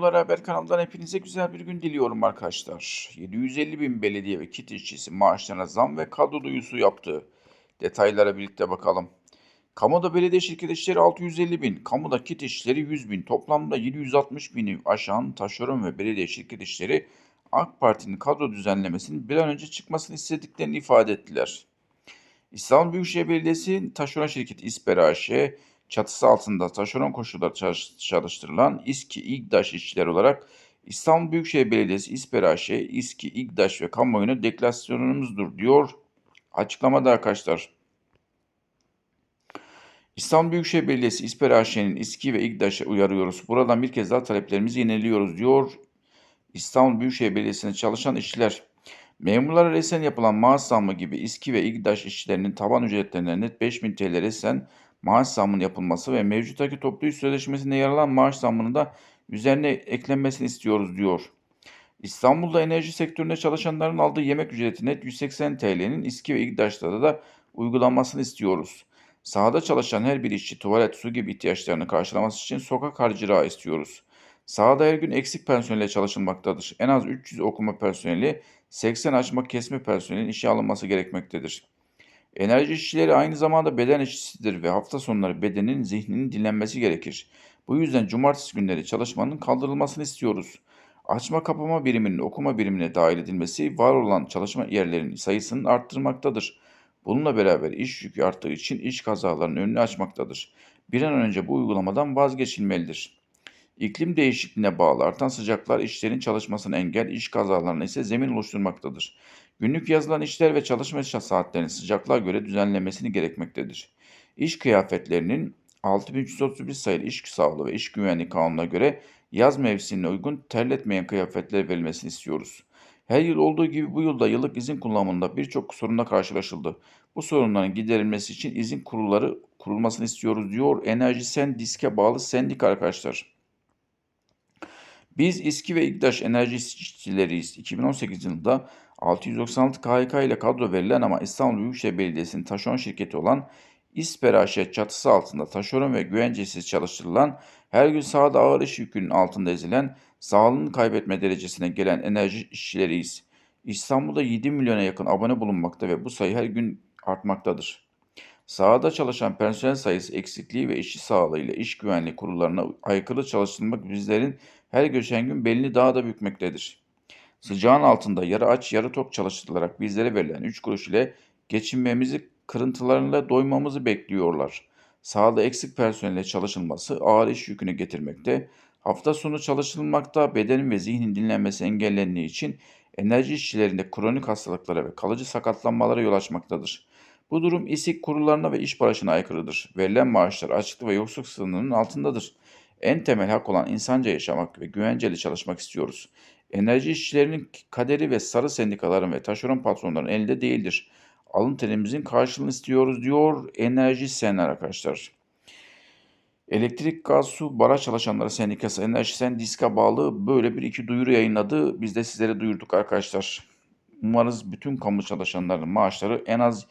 Memurlar Haber kanalından hepinize güzel bir gün diliyorum arkadaşlar. 750 bin belediye ve kit işçisi maaşlarına zam ve kadro duyusu yaptı. Detaylara birlikte bakalım. Kamuda belediye şirket işleri 650 bin, kamuda kit işleri 100 bin, toplamda 760 bini aşan taşeron ve belediye şirket işleri AK Parti'nin kadro düzenlemesinin bir an önce çıkmasını istediklerini ifade ettiler. İstanbul Büyükşehir Belediyesi taşeron şirketi İSPER AŞ, çatısı altında taşeron koşulda çalış- çalıştırılan İSKİ, İGDAŞ işçiler olarak İstanbul Büyükşehir Belediyesi İSPER AŞ, İSKİ, İGDAŞ ve kamuoyuna deklarasyonumuzdur diyor açıklamada arkadaşlar. İstanbul Büyükşehir Belediyesi İSPER AŞ'nin İSKİ ve İGDAŞ'a uyarıyoruz. Buradan bir kez daha taleplerimizi yeniliyoruz diyor İstanbul Büyükşehir Belediyesi'nde çalışan işçiler. Memurlara resen yapılan maaş zammı gibi İSKİ ve İGDAŞ işçilerinin taban ücretlerine net 5000 TL resen maaş zammının yapılması ve mevcuttaki toplu iş sözleşmesinde yer alan maaş zammının da üzerine eklenmesini istiyoruz diyor. İstanbul'da enerji sektöründe çalışanların aldığı yemek ücreti net 180 TL'nin İSKİ ve İGDAŞ'ta da uygulanmasını istiyoruz. Sahada çalışan her bir işçi tuvalet, su gibi ihtiyaçlarını karşılaması için sokak harcırığı istiyoruz. Sahada her gün eksik personelle çalışılmaktadır. En az 300 okuma personeli, 80 açma kesme personelin işe alınması gerekmektedir. Enerji işçileri aynı zamanda beden işçisidir ve hafta sonları bedenin zihninin dinlenmesi gerekir. Bu yüzden cumartesi günleri çalışmanın kaldırılmasını istiyoruz. Açma kapama biriminin okuma birimine dahil edilmesi var olan çalışma yerlerinin sayısının arttırmaktadır. Bununla beraber iş yükü arttığı için iş kazalarının önünü açmaktadır. Bir an önce bu uygulamadan vazgeçilmelidir. İklim değişikliğine bağlı artan sıcaklar işlerin çalışmasını engel, iş kazalarına ise zemin oluşturmaktadır. Günlük yazılan işler ve çalışma saatlerinin sıcaklığa göre düzenlenmesini gerekmektedir. İş kıyafetlerinin 6331 sayılı İş Sağlığı ve İş Güvenliği Kanunu'na göre yaz mevsimine uygun terletmeyen kıyafetler verilmesini istiyoruz. Her yıl olduğu gibi bu yılda yıllık izin kullanımında birçok sorunla karşılaşıldı. Bu sorunların giderilmesi için izin kurulları kurulmasını istiyoruz diyor Enerji Sen Disk'e bağlı sendika arkadaşlar. Biz İSKİ ve İGDAŞ enerji işçileriyiz. 2018 yılında 696 KHK ile kadro verilen ama İstanbul Büyükşehir Belediyesi'nin taşeron şirketi olan İSPER AŞ çatısı altında taşeron ve güvencesiz çalıştırılan, her gün sahada ağır iş yükünün altında ezilen, sağlığını kaybetme derecesine gelen enerji işçileriyiz. İstanbul'da 7 milyona yakın abone bulunmakta ve bu sayı her gün artmaktadır. Sahada çalışan personel sayısı eksikliği ve işçi sağlığı ile iş güvenliği kurullarına aykırı çalıştırmak bizlerin her geçen gün belini daha da bükmektedir. Sıcağın altında yarı aç yarı tok çalıştırılarak bizlere verilen 3 kuruş ile geçinmemizi kırıntılarıyla doymamızı bekliyorlar. Sahada eksik personelle çalışılması ağır iş yükünü getirmekte, hafta sonu çalışılmakta bedenin ve zihnin dinlenmesi engellendiği için enerji işçilerinde kronik hastalıklara ve kalıcı sakatlanmalara yol açmaktadır. Bu durum İSİK kurullarına ve iş barışına aykırıdır. Verilen maaşlar açlık ve yoksulluk sınırının altındadır. En temel hak olan insanca yaşamak ve güvenceli çalışmak istiyoruz. Enerji işçilerinin kaderi ve sarı sendikaların ve taşeron patronların elinde değildir. Alın terimizin karşılığını istiyoruz diyor Enerji Sen arkadaşlar. Elektrik, gaz, su, baraj çalışanları sendikası Enerji Sen diska bağlı böyle bir iki duyuru yayınladı. Biz de sizlere duyurduk arkadaşlar. Umarız bütün kamu çalışanlarının maaşları en az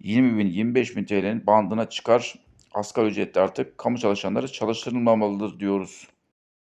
20 bin 25 bin TL'nin bandına çıkar. Asgari ücretli artık kamu çalışanları çalıştırılmamalıdır diyoruz.